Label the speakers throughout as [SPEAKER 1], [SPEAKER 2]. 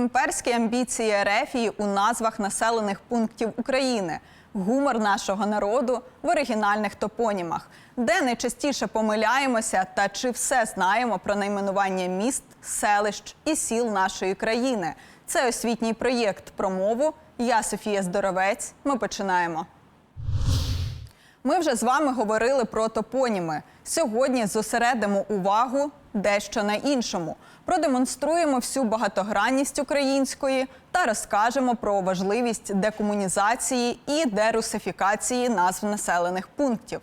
[SPEAKER 1] імперські амбіції Ерефії у назвах населених пунктів України, гумор нашого народу в оригінальних топонімах, де найчастіше помиляємося та чи все знаємо про найменування міст, селищ і сіл нашої країни. Це освітній проєкт про мову. Я Софія Здоровець. Ми починаємо. Ми вже з вами говорили про топоніми. Сьогодні зосередимо увагу дещо на іншому. Продемонструємо всю багатогранність української та розкажемо про важливість декомунізації і дерусифікації назв населених пунктів.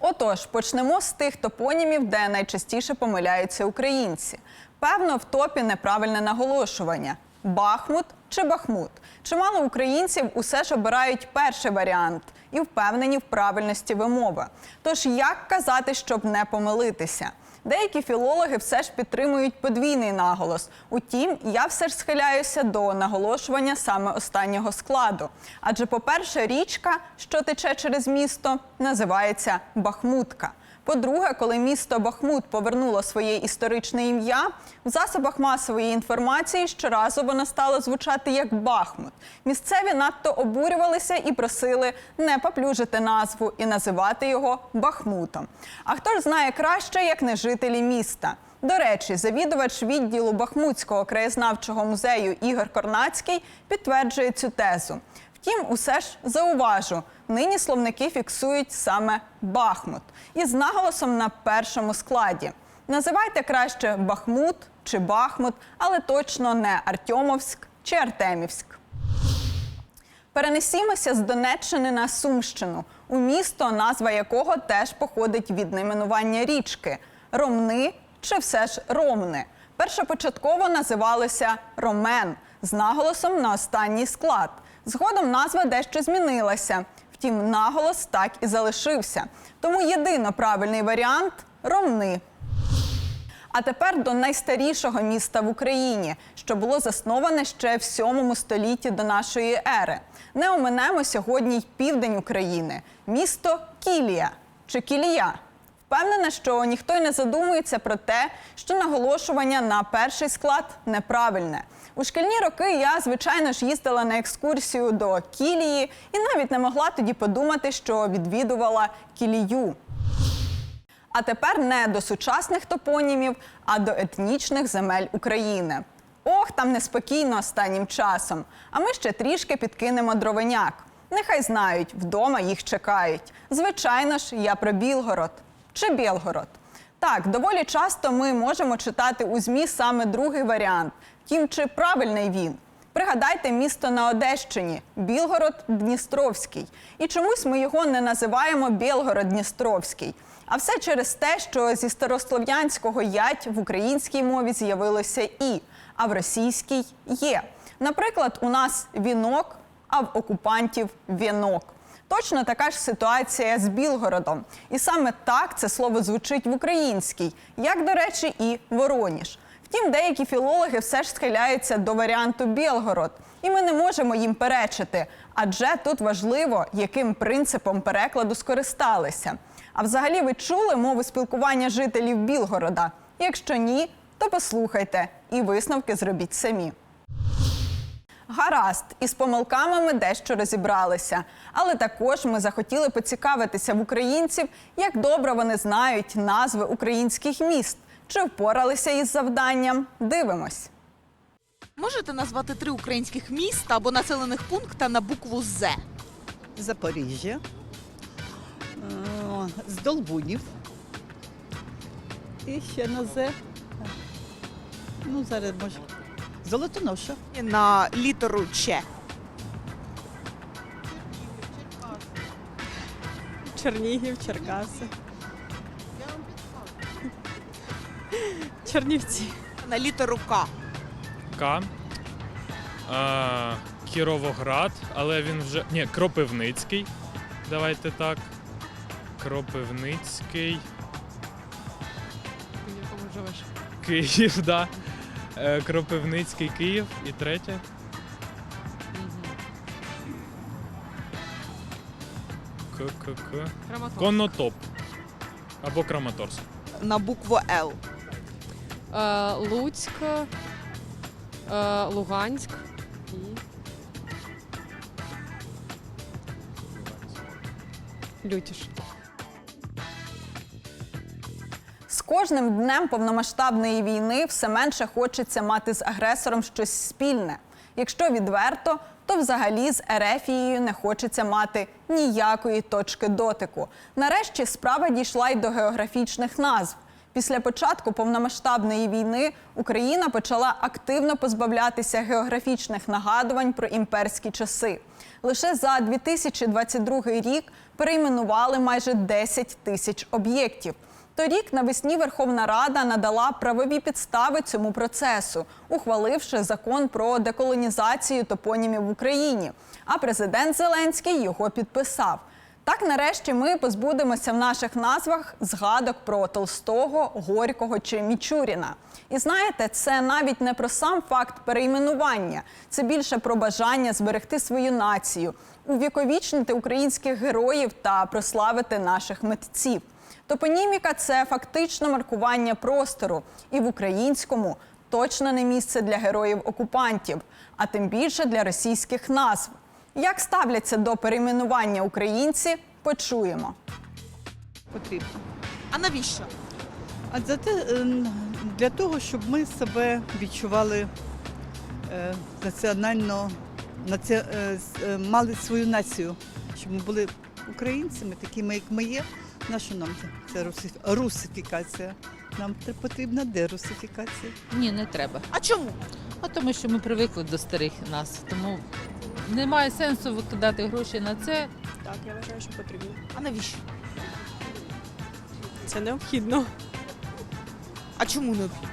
[SPEAKER 1] Отож, почнемо з тих топонімів, де найчастіше помиляються українці. Певно, в топі неправильне наголошування: Бахмут чи Бахмут. Чимало українців усе ж обирають перший варіант і впевнені в правильності вимови. Тож як казати, щоб не помилитися? Деякі філологи все ж підтримують подвійний наголос. Утім, я все ж схиляюся до наголошування саме останнього складу. Адже, по-перше, річка, що тече через місто, називається Бахмутка. По-друге, коли місто Бахмут повернуло своє історичне ім'я, в засобах масової інформації щоразу воно стало звучати як Бахмут. Місцеві надто обурювалися і просили не поплюжити назву і називати його Бахмутом. А хто ж знає краще, як не жителі міста? До речі, завідувач відділу Бахмутського краєзнавчого музею Ігор Корнацький підтверджує цю тезу. Втім, усе ж зауважу, нині словники фіксують саме Бахмут із наголосом на першому складі. Називайте краще Бахмут чи Бахмут, але точно не Артемовськ чи Артемівськ. Перенесімося з Донеччини на Сумщину, у місто, назва якого теж походить від найменування річки Ромни чи все ж Ромни. Першопочатково називалося Ромен з наголосом на останній склад. Згодом назва дещо змінилася. Втім, наголос так і залишився. Тому єдино правильний варіант Ромни. А тепер до найстарішого міста в Україні, що було засноване ще в 7 столітті до нашої ери. Не оминемо сьогодні й південь України, місто Кілія чи Кілія. Впевнена, що ніхто й не задумується про те, що наголошування на перший склад неправильне. У шкільні роки я, звичайно ж, їздила на екскурсію до Кілії і навіть не могла тоді подумати, що відвідувала Кілію. А тепер не до сучасних топонімів, а до етнічних земель України. Ох, там неспокійно останнім часом. А ми ще трішки підкинемо дровеняк. Нехай знають, вдома їх чекають. Звичайно ж, я про Білгород чи Білгород. Так, доволі часто ми можемо читати у ЗМІ саме другий варіант. Втім, чи правильний він? Пригадайте місто на Одещині Білгород Дністровський. І чомусь ми його не називаємо Білгород Дністровський. А все через те, що зі старослов'янського ять в українській мові з'явилося і, а в російській є. Наприклад, у нас вінок, а в окупантів вінок. Точно така ж ситуація з Білгородом. І саме так це слово звучить в українській, як, до речі, і Вороніж. Втім, деякі філологи все ж схиляються до варіанту Білгород, і ми не можемо їм перечити, адже тут важливо, яким принципом перекладу скористалися. А взагалі ви чули мову спілкування жителів Білгорода? Якщо ні, то послухайте і висновки зробіть самі. Гаразд, із помилками ми дещо розібралися, але також ми захотіли поцікавитися в українців, як добре вони знають назви українських міст. Чи впоралися із завданням? Дивимось.
[SPEAKER 2] Можете назвати три українських міста або населених пункта на букву З?
[SPEAKER 3] Запоріжжя, е, з Долбунів. І ще на З. Ну, зараз може. Золотоноша.
[SPEAKER 2] На літеру Ч.
[SPEAKER 4] Чернігів, Черкаси. Чернівці.
[SPEAKER 2] На літеру К.
[SPEAKER 5] К. А, Кіровоград, але він вже. Ні, Кропивницький. Давайте так. Кропивницький.
[SPEAKER 4] Якому живеш?
[SPEAKER 5] Київ, да. Е, Кропивницький Київ і третє. К-к-к. Конотоп. Або Краматорськ.
[SPEAKER 2] На букву Л.
[SPEAKER 4] Е, Луцьк. Е, Луганськ і Лютіш.
[SPEAKER 1] Кожним днем повномасштабної війни все менше хочеться мати з агресором щось спільне. Якщо відверто, то взагалі з Ерефією не хочеться мати ніякої точки дотику. Нарешті справа дійшла й до географічних назв. Після початку повномасштабної війни Україна почала активно позбавлятися географічних нагадувань про імперські часи. Лише за 2022 рік перейменували майже 10 тисяч об'єктів. Торік навесні Верховна Рада надала правові підстави цьому процесу, ухваливши закон про деколонізацію топонімів в Україні. А президент Зеленський його підписав. Так, нарешті, ми позбудемося в наших назвах згадок про Толстого, Горького чи Мічуріна. І знаєте, це навіть не про сам факт перейменування, це більше про бажання зберегти свою націю, увіковічнити українських героїв та прославити наших митців. Топоніміка це фактично маркування простору, і в українському точно не місце для героїв окупантів, а тим більше для російських назв. Як ставляться до перейменування українці, почуємо.
[SPEAKER 3] Потрібно.
[SPEAKER 2] А навіщо?
[SPEAKER 3] А за те, е, для того, щоб ми себе відчували е, національно, наці, е, мали свою націю, щоб ми були українцями, такими, як ми є. Нащо нам це? Це русифікація. Нам тр- потрібна дерусифікація.
[SPEAKER 6] Ні, не треба.
[SPEAKER 2] А чому?
[SPEAKER 6] А тому що ми привикли до старих нас. Тому немає сенсу викидати гроші на це.
[SPEAKER 4] Так, я вважаю, що потрібно.
[SPEAKER 2] А навіщо?
[SPEAKER 4] Це необхідно,
[SPEAKER 2] А чому необхідно?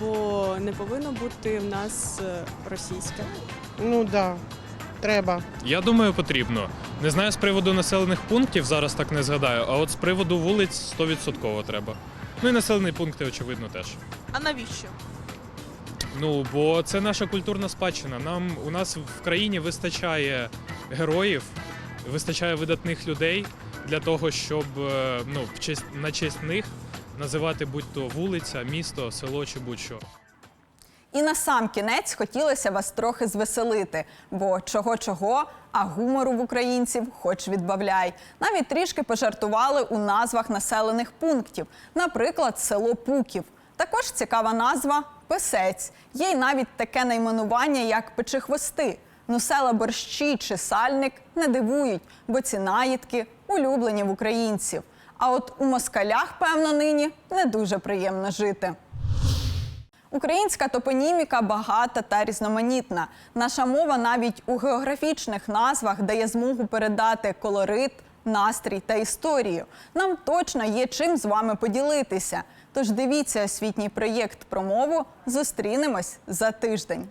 [SPEAKER 4] бо не повинно бути в нас е, російське.
[SPEAKER 7] Ну так, да, треба.
[SPEAKER 5] Я думаю, потрібно. Не знаю з приводу населених пунктів, зараз так не згадаю, а от з приводу вулиць 100% треба. Ну і населені пункти, очевидно, теж.
[SPEAKER 2] А навіщо?
[SPEAKER 5] Ну, бо це наша культурна спадщина. Нам у нас в країні вистачає героїв, вистачає видатних людей для того, щоб е, ну, в честь, на честь них називати будь-то вулиця, місто, село чи будь-що.
[SPEAKER 1] І на сам кінець хотілося вас трохи звеселити, бо чого-чого, а гумору в українців хоч відбавляй. Навіть трішки пожартували у назвах населених пунктів, наприклад, село Пуків. Також цікава назва Писець. Є й навіть таке найменування, як Печехвости. Ну, села борщі чи сальник не дивують, бо ці наїдки улюблені в українців. А от у москалях, певно, нині не дуже приємно жити. Українська топоніміка багата та різноманітна. Наша мова навіть у географічних назвах дає змогу передати колорит, настрій та історію. Нам точно є чим з вами поділитися. Тож дивіться освітній проєкт про мову. Зустрінемось за тиждень.